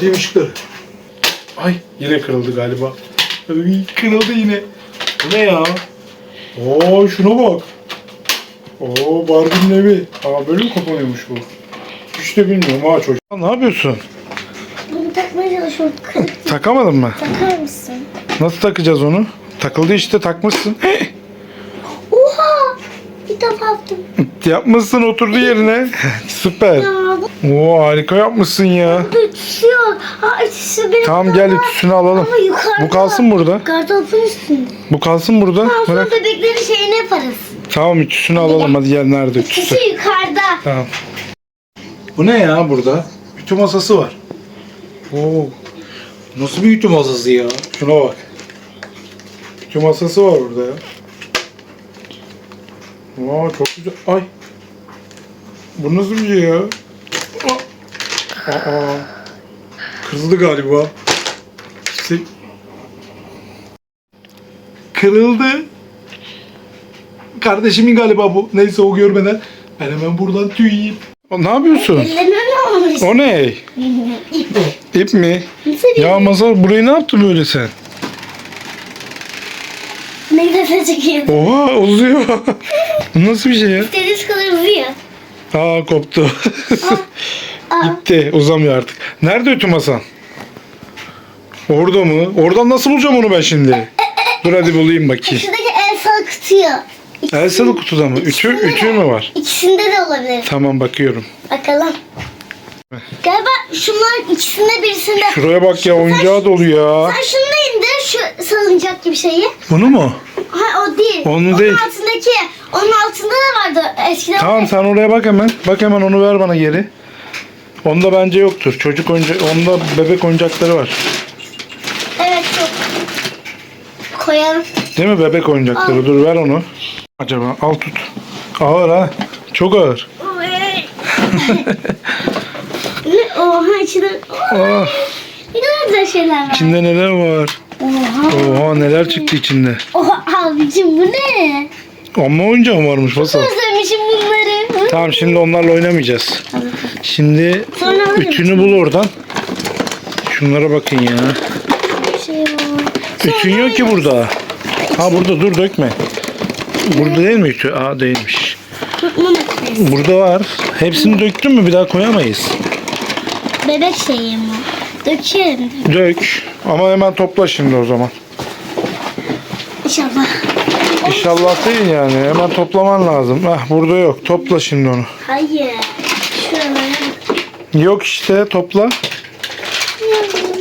Değil ışıkları. Ay yine kırıldı galiba. Ay, kırıldı yine. Bu ne ya? Oo şuna bak. Oo Barbie'nin evi. Aa böyle mi kapanıyormuş bu? Hiç de bilmiyorum ha çocuk. Ne yapıyorsun? Bunu takmaya çalışıyorum. Kırık Takamadın mı? takar mısın? Nasıl takacağız onu? Takıldı işte takmışsın. Defa yaptım. Yapmışsın oturdu yerine. Süper. Oo harika yapmışsın ya. Ha ütüsü benim. Tamam gel ütüsünü alalım. Ama yukarıda. Bu kalsın burada. Gardırobun üstünde. Bu kalsın burada. Tamam sonra Bırak. bebeklerin şeyini yaparız. Tamam ütüsünü alalım hadi gel nerede ütüsü. Ütüsü yukarıda. Tamam. Bu ne ya burada? Ütü masası var. Oo. Nasıl bir ütü masası ya? Şuna bak. Ütü masası var burada ya. Aa çok güzel. Ay. Bu nasıl bir şey ya? Aa. Aa. Kırıldı galiba. İşte... Kırıldı. Kardeşimin galiba bu. Neyse o görmeden ben hemen buradan tüy yiyeyim. Ne yapıyorsun? Ellerine ne olmuş? O ne? İp. İp mi? Nasıl Ya Masal burayı ne yaptın böyle sen? Ne güzel çekiyor. Oha uzuyor. Bu nasıl bir şey ya? İstediğiniz kadar uzuyor. Aa koptu. Aa. Gitti uzamıyor artık. Nerede ütü masan? Orada mı? Oradan nasıl bulacağım onu ben şimdi? Dur hadi bulayım bakayım. Şuradaki el sarkıtıyor. El salı kutuda mı? Ütü, İkisinde de- ütü mü var? İkisinde de olabilir. Tamam bakıyorum. Bakalım. Galiba şunların ikisinde birisinde. Şuraya bak ya oyuncağı dolu ya. Sen şunu da indir şu salıncak gibi şeyi. Bunu mu? Değil. Onu onun değil. altındaki. Onun altında da vardı eskiden. Tamam sen oraya bak hemen. Bak hemen onu ver bana geri. Onda bence yoktur. Çocuk oyuncak, onda bebek oyuncakları var. Evet çok. Koyalım. Değil mi bebek oyuncakları? Dur ver onu. Acaba al tut. Ağır ha. Çok ağır. ne? Oha içinde. Aa, Ne kadar güzel şeyler var. içinde neler var? Oha. Oha neler çıktı içinde. Oha abicim bu ne? Amma oyuncağı varmış Masal. Özlemişim bunları. Tamam şimdi onlarla oynamayacağız. Şimdi Sonra alırım. ütünü bul oradan. Şunlara bakın ya. Bir şey var. Ütün yok ki burada. Ha burada dur dökme. Burada değil mi ütü? Aa değilmiş. Tutma makinesi. Burada var. Hepsini döktün mü bir daha koyamayız. Bebek şeyi mi? Dökerim. Dök. Ama hemen topla şimdi o zaman. İnşallah. Değil yani. Hemen toplaman lazım. Ah burada yok. Topla şimdi onu. Hayır. Şuralara. Yok işte topla. Ya,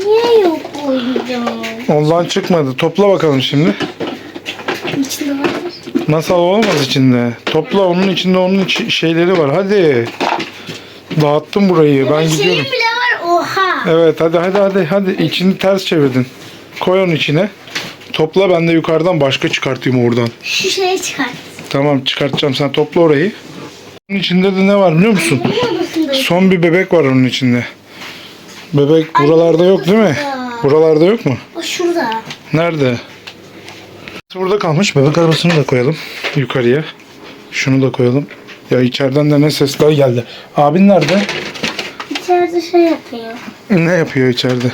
niye yok oyuncağım? Ondan çıkmadı. Topla bakalım şimdi. İçinde var. Nasıl olamaz içinde? Topla onun içinde onun içi- şeyleri var. Hadi. Dağıttım burayı. Ben Şeyim gidiyorum. bile var. Oha. Evet hadi hadi hadi hadi. İçini ters çevirdin. Koy onun içine. Topla ben de yukarıdan başka çıkartayım oradan. Şu şeye çıkart. Tamam çıkartacağım. Sen topla orayı. Onun içinde de ne var biliyor musun? Son bir bebek var onun içinde. Bebek buralarda yok değil mi? Buralarda yok mu? O şurada. Nerede? Burada kalmış. Bebek arabasını da koyalım yukarıya. Şunu da koyalım. Ya içeriden de ne sesler geldi. Abin nerede? İçeride şey yapıyor. Ne yapıyor içeride?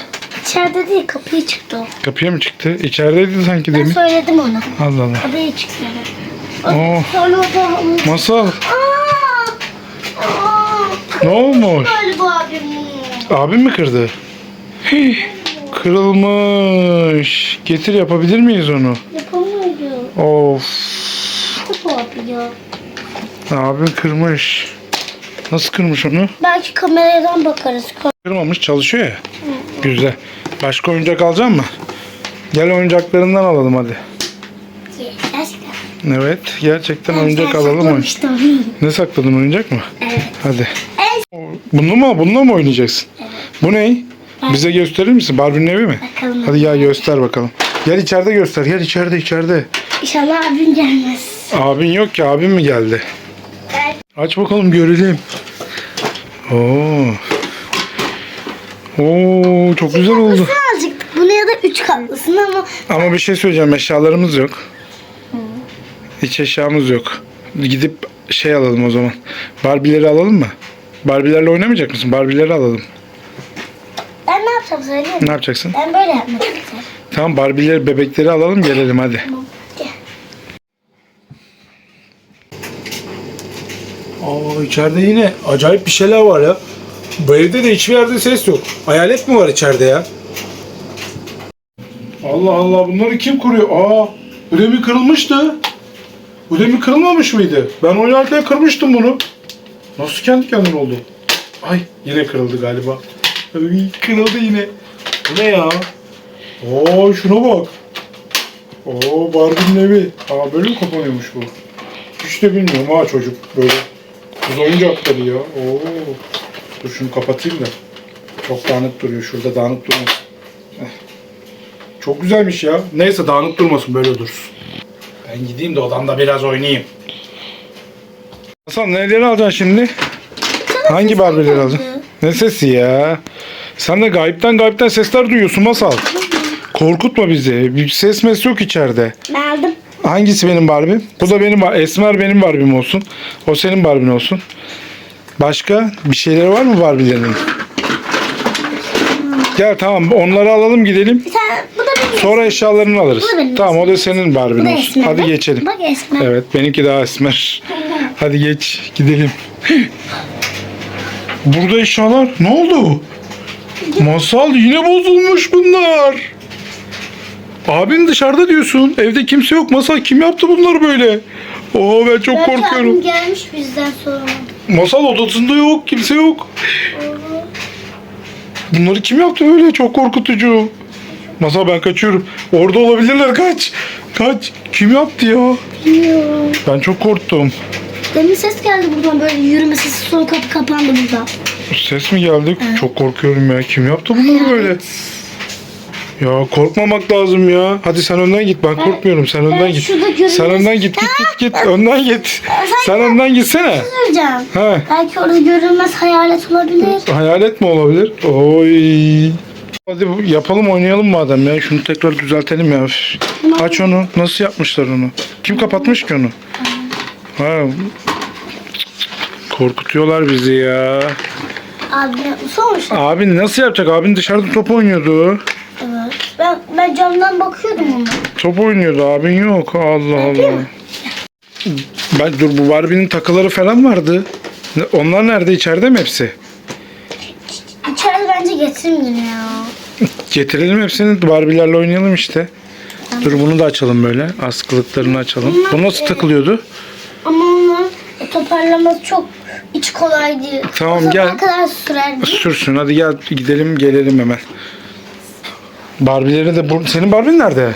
İçeride değil kapıya çıktı o. Kapıya mı çıktı? İçerideydi sanki Ben demin. söyledim ona. Allah Allah. Kapıya çıktı. Oo. Sonra o da... Masal. Aa! Aa! Ne olmuş? Galiba abim. Abin mi kırdı? Hih, Kırılmış. Getir yapabilir miyiz onu? Yapamıyorum. Of. Çok yapıyor. Abin kırmış. Nasıl kırmış onu? Belki kameradan bakarız. Kırmamış çalışıyor ya. Güzel. Başka oyuncak alacak mı? Gel oyuncaklarından alalım hadi. Gerçekten. Evet gerçekten oyuncak alalım mı? Saklamıştım. Ne sakladın oyuncak mı? Evet. Hadi. En Bununla mı? Bununla mı oynayacaksın? Bu ne? Bize gösterir misin? Barbie'nin evi mi? Bakalım. Hadi gel göster bakalım. Gel içeride göster. Gel içeride içeride. İnşallah abim gelmez. Abin yok ki. Abin mi geldi? Ben Aç bakalım görelim. Oo. Oo çok güzel oldu. Alacaktık. Bunu ya da üç katlısını ama Ama bir şey söyleyeceğim. Eşyalarımız yok. Hiç eşyamız yok. Gidip şey alalım o zaman. Barbie'leri alalım mı? Barbie'lerle oynamayacak mısın? Barbie'leri alalım. ben ne yapacağım söyleyeyim Ne yapacaksın? Ben böyle yapmak isterim. Tamam Barbie'leri bebekleri alalım gelelim hadi. Tamam. Gel. Aa içeride yine acayip bir şeyler var ya. Bu evde de hiçbir yerde ses yok. Hayalet mi var içeride ya? Allah Allah bunları kim kuruyor? Aa ödemi kırılmıştı. Ödemi kırılmamış mıydı? Ben oynarken kırmıştım bunu. Nasıl kendi kendine oldu? Ay yine kırıldı galiba. Ay, kırıldı yine. Bu ne ya? Oo şuna bak. Oo Barbie'nin evi. Aa böyle mi kapanıyormuş bu? Hiç de bilmiyorum ha çocuk böyle. Kız oyuncakları ya. Oo. Dur şunu kapatayım da. Çok dağınık duruyor. Şurada dağınık durmasın. Heh. Çok güzelmiş ya. Neyse dağınık durmasın böyle dursun. Ben gideyim de odamda biraz oynayayım. Hasan neleri alacaksın şimdi? Hangi Barbie'leri alacaksın? Ne sesi ya? Sen de gayipten gayipten sesler duyuyorsun Masal. Korkutma bizi. Bir ses mes yok içeride. Aldım. Hangisi benim Barbie'm? Bu da benim Esmer benim Barbie'm olsun. O senin Barbie'n olsun. Başka bir şeyleri var mı Barbie'lerin? Gel tamam onları alalım gidelim. Bir tane bu da benim. Sonra eşyalarını alırız. Bu da benim Tamam o da senin Bu Barbie'n da olsun. esmer. Hadi Bak- geçelim. Bak esmer. Evet benimki daha esmer. Hadi geç gidelim. Burada eşyalar ne oldu? Masal yine bozulmuş bunlar. Abin dışarıda diyorsun. Evde kimse yok. Masal kim yaptı bunları böyle? Oo ben çok Belki korkuyorum. abim gelmiş bizden sonra. Masal odasında yok. Kimse yok. Bunları kim yaptı böyle? Çok korkutucu. Masal ben kaçıyorum. Orada olabilirler. Kaç. Kaç. Kim yaptı ya? Bilmiyorum. Ben çok korktum. Demin ses geldi buradan böyle yürüme sesi sonra kapı kapandı burada. Ses mi geldi? Çok korkuyorum ya. Kim yaptı bunları böyle? Ya korkmamak lazım ya. Hadi sen önden git. Ben korkmuyorum. Sen önden git. şurada Sen önden git. Git git git. Önden git. Sen önden gitsene. Söyleyeceğim. Ha. Belki orada görünmez hayalet olabilir. Hayalet mi olabilir? Oy. Hadi bu- yapalım oynayalım madem ya. Şunu tekrar düzeltelim ya. Üf. Aç onu. Nasıl yapmışlar onu? Kim kapatmış ki onu? Ha. Korkutuyorlar bizi ya. Abi yapmış olmuş. Abin nasıl yapacak? Abin dışarıda top oynuyordu. Evet. Ben, ben camdan bakıyordum ona. Top oynuyordu. Abin yok. Allah Allah. Ben dur bu Barbie'nin takıları falan vardı. Onlar nerede? İçeride mi hepsi? İçeride bence getirmeyeyim ya. Getirelim hepsini Barbie'lerle oynayalım işte. Dur bunu da açalım böyle. Askılıklarını açalım. Bu nasıl takılıyordu? Ama onun toparlaması çok hiç kolay değil. Tamam, O zaman gel. kadar sürer değil. Sürsün. Hadi gel gidelim gelelim hemen. Barbie'leri de bu... Senin Barbie'n nerede?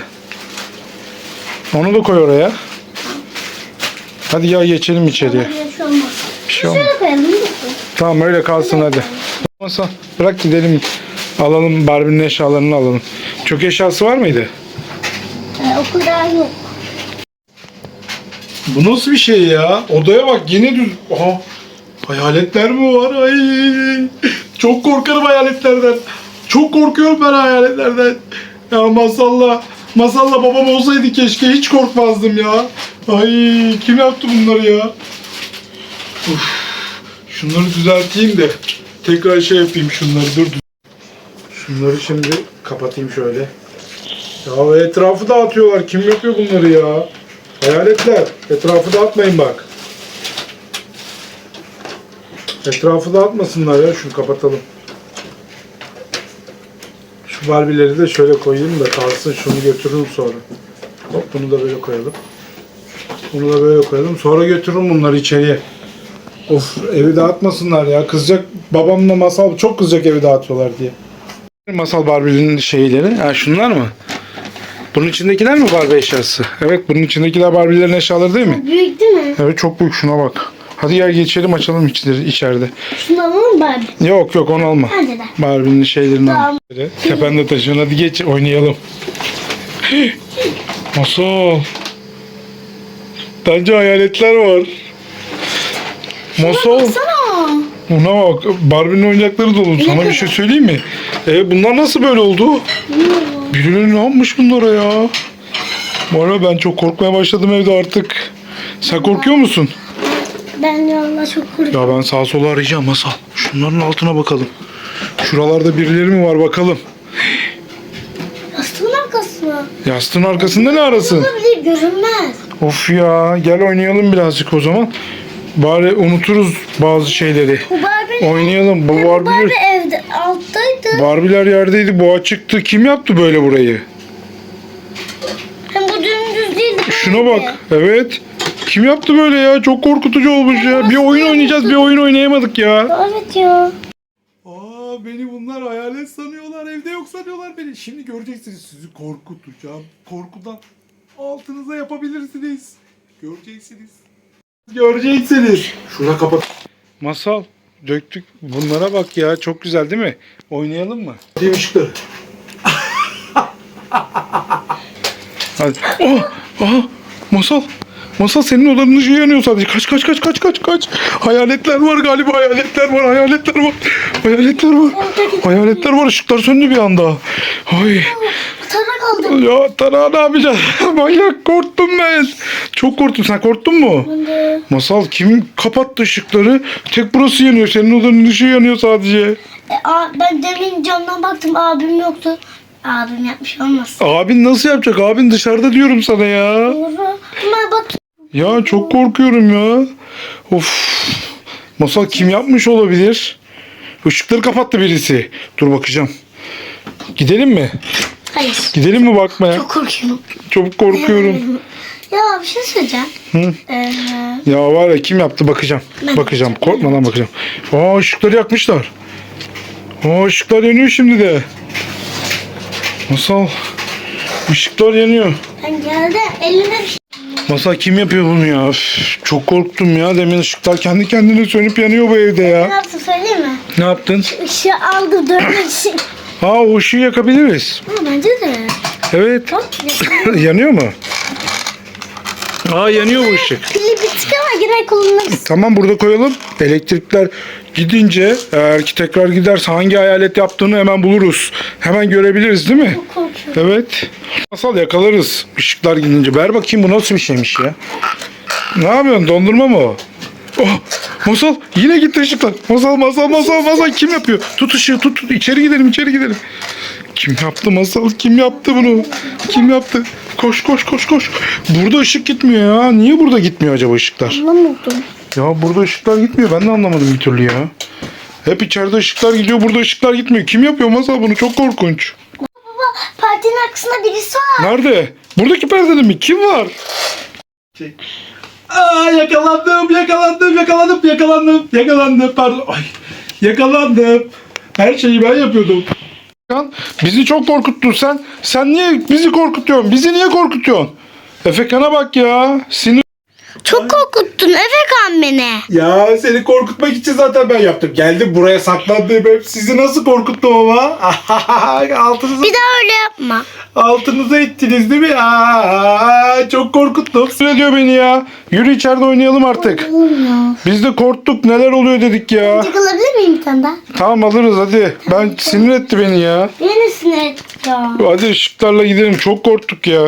Onu da koy oraya. Hadi gel geçelim içeriye. Bir şey olmaz. Şey? Tamam öyle kalsın hadi. Masa bırak gidelim. Alalım Barbie'nin eşyalarını alalım. Çok eşyası var mıydı? Ee, o kadar yok. Bu nasıl bir şey ya? Odaya bak yine düz... Aha. Hayaletler mi var? Ay. Çok korkarım hayaletlerden. Çok korkuyorum ben hayaletlerden. Ya masalla. Masalla babam olsaydı keşke hiç korkmazdım ya. Ay kim yaptı bunları ya? Uf. Şunları düzelteyim de tekrar şey yapayım şunları dur. Şunları şimdi kapatayım şöyle. Ya etrafı dağıtıyorlar. Kim yapıyor bunları ya? Hayaletler. Etrafı dağıtmayın bak. Etrafı dağıtmasınlar ya. Şunu kapatalım. Şu Barbie'leri de şöyle koyayım da kalsın. Şunu götürürüm sonra. Hop bunu da böyle koyalım. Bunu da böyle koyalım. Sonra götürürüm bunları içeriye. Of evi dağıtmasınlar ya. Kızacak babamla masal çok kızacak evi dağıtıyorlar diye. Masal Barbie'nin şeyleri. Ha şunlar mı? Bunun içindekiler mi Barbie eşyası? Evet bunun içindekiler Barbie'lerin eşyaları değil mi? Büyük değil mi? Evet çok büyük şuna bak. Hadi gel geçelim açalım içleri, içeride. Şunu alalım bari. Yok yok onu alma. Bence de. Barbie'nin şeylerini al. Tamam. Tepende taşın hadi geç oynayalım. Masal. Bence hayaletler var. Masal. Sana. Buna bak. Barbie'nin oyuncakları dolu. Sana bir şey söyleyeyim mi? E, bunlar nasıl böyle oldu? Birileri ne yapmış bunlara ya? Bu arada ben çok korkmaya başladım evde artık. Sen korkuyor musun? Ben ya Allah çok korkuyorum. Ya ben sağa sola arayacağım Masal. Şunların altına bakalım. Şuralarda birileri mi var bakalım. Yastığın arkasına. Yastığın arkasında ne arasın? Olabilir görünmez. Of ya gel oynayalım birazcık o zaman. Bari unuturuz bazı şeyleri. Bu Barbie, Oynayalım. Bu Barbie'ler, Barbie evde alttaydı. Barbie'ler yerdeydi. Boğa çıktı. Kim yaptı böyle burayı? Hem bu dümdüz değildi. Şuna bak. Evet. Kim yaptı böyle ya? Çok korkutucu olmuş ya. Bir oyun oynayacağız. Bir oyun oynayamadık ya. Evet ya. Aa beni bunlar hayalet sanıyorlar. Evde yok sanıyorlar beni. Şimdi göreceksiniz. Sizi korkutacağım. Korkudan altınıza yapabilirsiniz. Göreceksiniz. Göreceksiniz. Şurada kapat. Masal. Döktük. Bunlara bak ya. Çok güzel değil mi? Oynayalım mı? Hadi ışıkları. Hadi. Oh, aha, masal. Masal senin odanın ışığı yanıyor sadece. Kaç kaç kaç kaç kaç kaç. Hayaletler var galiba. Hayaletler var. Hayaletler var. Hayaletler var. Hayaletler var. Işıklar söndü bir anda. Ay. Ya Tara ne yapacağız? Manyak korktum ben. Çok korktum. Sen korktun mu? Ben de. Masal kim kapattı ışıkları? Tek burası yanıyor. Senin odanın ışığı yanıyor sadece. E, a, ben demin camdan baktım abim yoktu. Abim yapmış olmaz. Abin nasıl yapacak? Abin dışarıda diyorum sana ya. Doğru. Ama bak Ya çok korkuyorum ya. Of. Masal kim yapmış olabilir? Işıkları kapattı birisi. Dur bakacağım. Gidelim mi? hayır. Gidelim mi bakmaya? Çok korkuyorum. Çok korkuyorum. Ya bir şey söyleyeceğim. Hı. Ee, Ya var ya kim yaptı bakacağım. Ben Bakacağım. bakacağım, Korkmadan bakacağım. Aa ışıkları yakmışlar. Aa ışıklar yanıyor şimdi de. Masal. Işıklar yanıyor. ben geldim. Elime bir şey. Masal kim yapıyor bunu ya? Üf, çok korktum ya. Demin ışıklar kendi kendine sönüp yanıyor bu evde Ne ya. yaptım söyleyeyim mi? Ne yaptın? Işığı aldım dönmek için. Ha o ışığı yakabiliriz. Ama bence de. Evet. Yanıyor mu? Aa yanıyor bu ışık. pili bitik ama yine kullanırız. Tamam burada koyalım. Elektrikler gidince eğer ki tekrar giderse hangi hayalet yaptığını hemen buluruz. Hemen görebiliriz değil mi? Çok korkuyorum. Evet. Masal yakalarız ışıklar gidince. Ver bakayım bu nasıl bir şeymiş ya. Ne yapıyorsun? Dondurma mı o? Oh, masal yine gitti ışıklar. Masal masal masal masal kim yapıyor? Tut ışığı tut, tut. içeri gidelim içeri gidelim. Kim yaptı masal? Kim yaptı bunu? Kim yaptı? Koş koş koş koş. Burada ışık gitmiyor ya. Niye burada gitmiyor acaba ışıklar? Anlamadım. Ya burada ışıklar gitmiyor. Ben de anlamadım bir türlü ya. Hep içeride ışıklar gidiyor. Burada ışıklar gitmiyor. Kim yapıyor masal bunu? Çok korkunç. Baba partinin arkasında birisi var. Nerede? Buradaki perdede mi? Kim var? Aa yakalandım, yakalandım, yakalandım, yakalandım, yakalandım. Pardon. Ay, yakalandım. Her şeyi ben yapıyordum. Efekan, Bizi çok korkuttun sen. Sen niye bizi korkutuyorsun? Bizi niye korkutuyorsun? Efekan'a bak ya. Sinir. Çok korkuttun Efekan beni. Ya seni korkutmak için zaten ben yaptım. Geldim buraya saklandım hep. Sizi nasıl korkuttum ama? Altınızı Bir daha öyle yapma. Altınıza ettiniz değil mi? Aa, çok korkuttum. Ne diyor beni ya? Yürü içeride oynayalım artık. Biz de korktuk. Neler oluyor dedik ya. Yıkılabilir miyim bir tane daha? Tamam alırız hadi. Ben sinir etti beni ya. Beni sinir etti ya. Hadi ışıklarla gidelim. Çok korktuk ya.